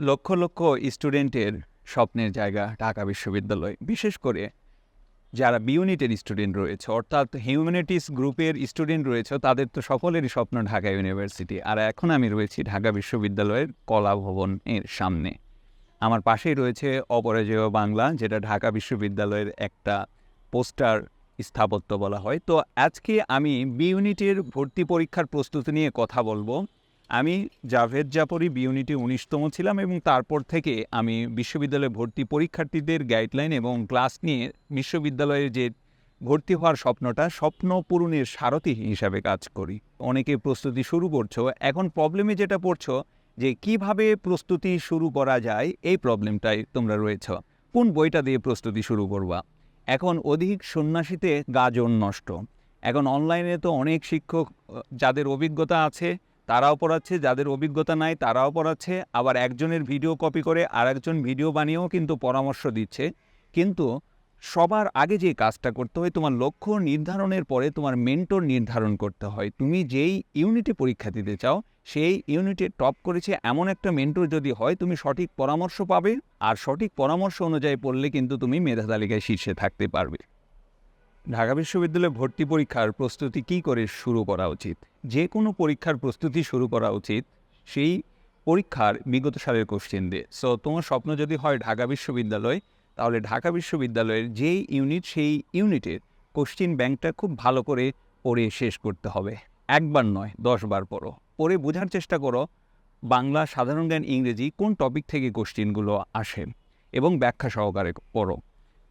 লক্ষ লক্ষ স্টুডেন্টের স্বপ্নের জায়গা ঢাকা বিশ্ববিদ্যালয়। বিশেষ করে যারা বি ইউনিটের স্টুডেন্ট রয়েছে, অর্থাৎ হিউম্যানিটিস গ্রুপের স্টুডেন্ট রয়েছে, তাদের তো সকলেরই স্বপ্ন ঢাকা ইউনিভার্সিটি আর এখন আমি রয়েছি ঢাকা বিশ্ববিদ্যালয়ের কলা ভবনের সামনে। আমার পাশেই রয়েছে অপরাজেয় বাংলা, যেটা ঢাকা বিশ্ববিদ্যালয়ের একটা পোস্টার স্থাপত্য বলা হয়। তো আজকে আমি বি ইউনিটের ভর্তি পরীক্ষার প্রস্তুতি নিয়ে কথা বলব। আমি জাভেদ জাফরি বিউনিটি উনিশতম ছিলাম এবং তারপর থেকে আমি বিশ্ববিদ্যালয়ে ভর্তি পরীক্ষার্থীদের গাইডলাইন এবং ক্লাস নিয়ে বিশ্ববিদ্যালয়ে যে ভর্তি হওয়ার স্বপ্নটা, স্বপ্ন পূরণের সারথি হিসাবে কাজ করি। অনেকে প্রস্তুতি শুরু করছ, এখন প্রবলেমে যেটা পড়ছো, যে কীভাবে প্রস্তুতি শুরু করা যায়, এই প্রবলেমটাই তোমরা রয়েছ। কোন বইটা দিয়ে প্রস্তুতি শুরু করবা? এখন অধিক সন্ন্যাসীতে গাজন নষ্ট। এখন অনলাইনে তো অনেক শিক্ষক যাদের অভিজ্ঞতা আছে তারাও পড়াচ্ছে, যাদের অভিজ্ঞতা নাই তারাও পড়াচ্ছে, আবার একজনের ভিডিও কপি করে আর একজন ভিডিও বানিয়েও কিন্তু পরামর্শ দিচ্ছে। কিন্তু সবার আগে যে কাজটা করতে হয়, তোমার লক্ষ্য নির্ধারণের পরে তোমার মেন্টর নির্ধারণ করতে হয়। তুমি যেই ইউনিটে পরীক্ষা দিতে চাও, সেই ইউনিটে টপ করেছে এমন একটা মেন্টর যদি হয়, তুমি সঠিক পরামর্শ পাবে, আর সঠিক পরামর্শ অনুযায়ী পড়লে কিন্তু তুমি মেধা তালিকায় শীর্ষে থাকতে পারবে। ঢাকা বিশ্ববিদ্যালয়ে ভর্তি পরীক্ষার প্রস্তুতি কী করে শুরু করা উচিত? যে কোনো পরীক্ষার প্রস্তুতি শুরু করা উচিত সেই পরীক্ষার বিগত সালের কোশ্চেন দিয়ে। সো তোমার স্বপ্ন যদি হয় ঢাকা বিশ্ববিদ্যালয়, তাহলে ঢাকা বিশ্ববিদ্যালয়ের যেই ইউনিট সেই ইউনিটের কোশ্চিন ব্যাংকটা খুব ভালো করে পড়ে শেষ করতে হবে। একবার নয় দশবার পড়ো। পড়ে বোঝার চেষ্টা করো, বাংলা, সাধারণ জ্ঞান, ইংরেজি কোন টপিক থেকে কোশ্চিনগুলো আসে এবং ব্যাখ্যা সহকারে পড়ো।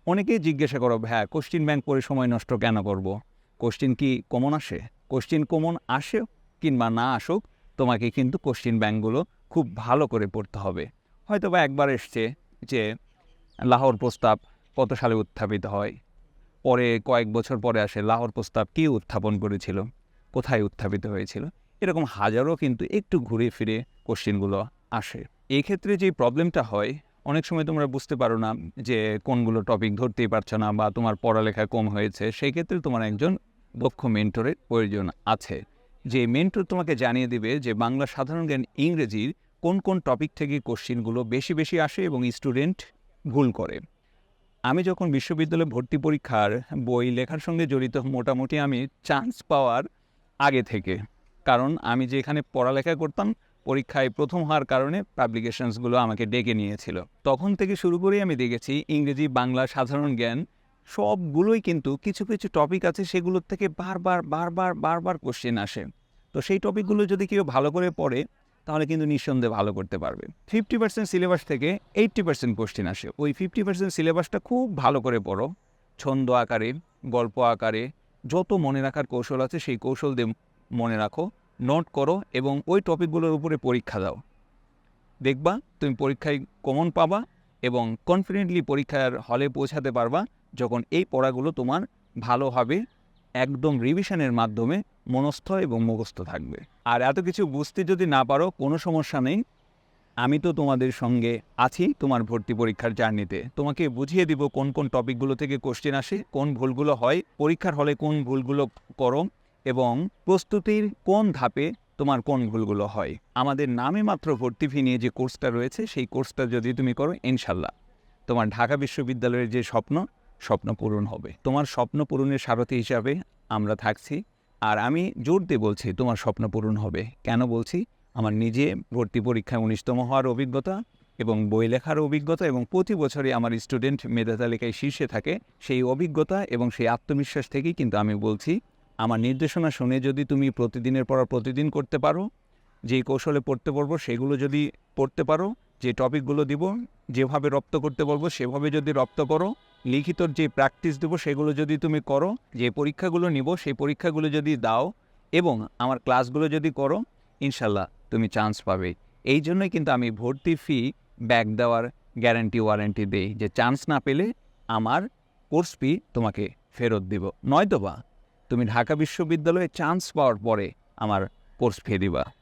অনেকেই জিজ্ঞাসা করো হ্যাঁ কোশ্চিন ব্যাংক পড়ে সময় নষ্ট কেন করব? কোশ্চিন কি কমন আসে? কোশ্চিন কমন আসে কিংবা না আসুক, তোমাকে কিন্তু কোশ্চিন ব্যাংকগুলো খুব ভালো করে পড়তে হবে। হয়তো বা একবার এসছে যে লাহোর প্রস্তাব কত সালে উত্থাপিত হয়? পরে কয়েক বছর পরে আসে লাহোর প্রস্তাব কে উত্থাপন করেছিল? কোথায় উত্থাপিত হয়েছিল? এরকম হাজারও কিন্তু একটু ঘুরে ফিরে কোশ্চিনগুলো আসে। এই ক্ষেত্রে যে প্রবলেমটা হয় অনেক সময় তোমরা বুঝতে পারো না যে কোনগুলো টপিক ধরতেই পারছ না বা তোমার পড়ালেখা কম হয়েছে সেই ক্ষেত্রে তোমার একজন দক্ষ মেন্টরের প্রয়োজন আছে। যে মেন্টর তোমাকে জানিয়ে দেবে যে বাংলা সাধারণ জ্ঞান ইংরেজির কোন কোন টপিক থেকে কোশ্চিনগুলো বেশি বেশি আসে এবং স্টুডেন্ট ভুল করে। আমি যখন বিশ্ববিদ্যালয়ে ভর্তি পরীক্ষার বই লেখার সঙ্গে জড়িত, মোটামুটি আমি চান্স পাওয়ার আগে থেকে। কারণ আমি যেখানে পড়ালেখা করতাম পরীক্ষায় প্রথম হওয়ার কারণে পাবলিকেশনসগুলো আমাকে ডেকে নিয়েছিল। তখন থেকে শুরু করেই আমি দেখেছি ইংরেজি, বাংলা, সাধারণ জ্ঞান সবগুলোই কিন্তু কিছু কিছু টপিক আছে সেগুলোর থেকে বারবার বারবার বারবার কোশ্চেন আসে। তো সেই টপিকগুলো যদি কেউ ভালো করে পড়ে, তাহলে কিন্তু নিঃসন্দেহে ভালো করতে পারবে। ফিফটি পার্সেন্ট সিলেবাস থেকে এইট্টি পার্সেন্ট কোশ্চেন আসে। ওই ফিফটি পার্সেন্ট সিলেবাসটা খুব ভালো করে পড়ো। ছন্দ আকারে, গল্প আকারে, যত মনে রাখার কৌশল আছে সেই কৌশল দিয়ে মনে রাখো। নোট করো এবং ওই টপিকগুলোর উপরে পরীক্ষা দাও। দেখবা, তুমি পরীক্ষায় কমন পাবা এবং কনফিডেন্টলি পরীক্ষার হলে পৌঁছাতে পারবা যখন এই পড়াগুলো তোমার ভালোভাবে একদম রিভিশনের মাধ্যমে মনস্থ এবং মুখস্থ থাকবে। আর এত কিছু বুঝতে যদি না পারো, কোনো সমস্যা নেই। আমি তো তোমাদের সঙ্গে আছি তোমার ভর্তি পরীক্ষার জার্নিতে। তোমাকে বুঝিয়ে দিব কোন কোন টপিকগুলো থেকে কোশ্চেন আসে, কোন ভুলগুলো হয়, পরীক্ষার হলে কোন ভুলগুলো করো। এবং প্রস্তুতির কোন ধাপে তোমার কোন ভুলগুলো হয়। আমাদের নামে মাত্র ভর্তি ফি নিয়ে যে কোর্সটা রয়েছে, সেই কোর্সটা যদি তুমি করো ইনশাল্লাহ তোমার ঢাকা বিশ্ববিদ্যালয়ের যে স্বপ্ন স্বপ্ন পূরণ হবে। তোমার স্বপ্ন পূরণের সারথি হিসাবে আমরা থাকছি। আর আমি জোর দিয়ে বলছি, তোমার স্বপ্ন পূরণ হবে। কেন বলছি? আমার নিজে ভর্তি পরীক্ষায় উনিশতম হওয়ার অভিজ্ঞতা এবং বই লেখার অভিজ্ঞতা এবং প্রতি বছরই আমার স্টুডেন্ট মেধা তালিকায় শীর্ষে থাকে সেই অভিজ্ঞতা এবং সেই আত্মবিশ্বাস থেকেই কিন্তু আমি বলছি আমার নির্দেশনা শুনে যদি তুমি প্রতিদিনের পড়া প্রতিদিন করতে পারো, যেই কৌশলে পড়তে পারব সেগুলো যদি পড়তে পারো, যে টপিকগুলো দিব, যেভাবে রপ্ত করতে বলব সেভাবে যদি রপ্ত করো, লিখিত যে প্র্যাকটিস দেবো সেগুলো যদি তুমি করো, যে পরীক্ষাগুলো নিব সেই পরীক্ষাগুলো যদি দাও এবং আমার ক্লাসগুলো যদি করো, ইনশাল্লাহ তুমি চান্স পাবে। এই জন্যই কিন্তু আমি ভর্তি ফি ব্যাক দেওয়ার গ্যারান্টি ওয়ারেন্টি দেই যে চান্স না পেলে আমার কোর্স ফি তোমাকে ফেরত দিব। নয়তো বা তুমি ঢাকা বিশ্ববিদ্যালয়ে চান্স পাওয়ার পরে আমার কোর্স ফিরে দিবা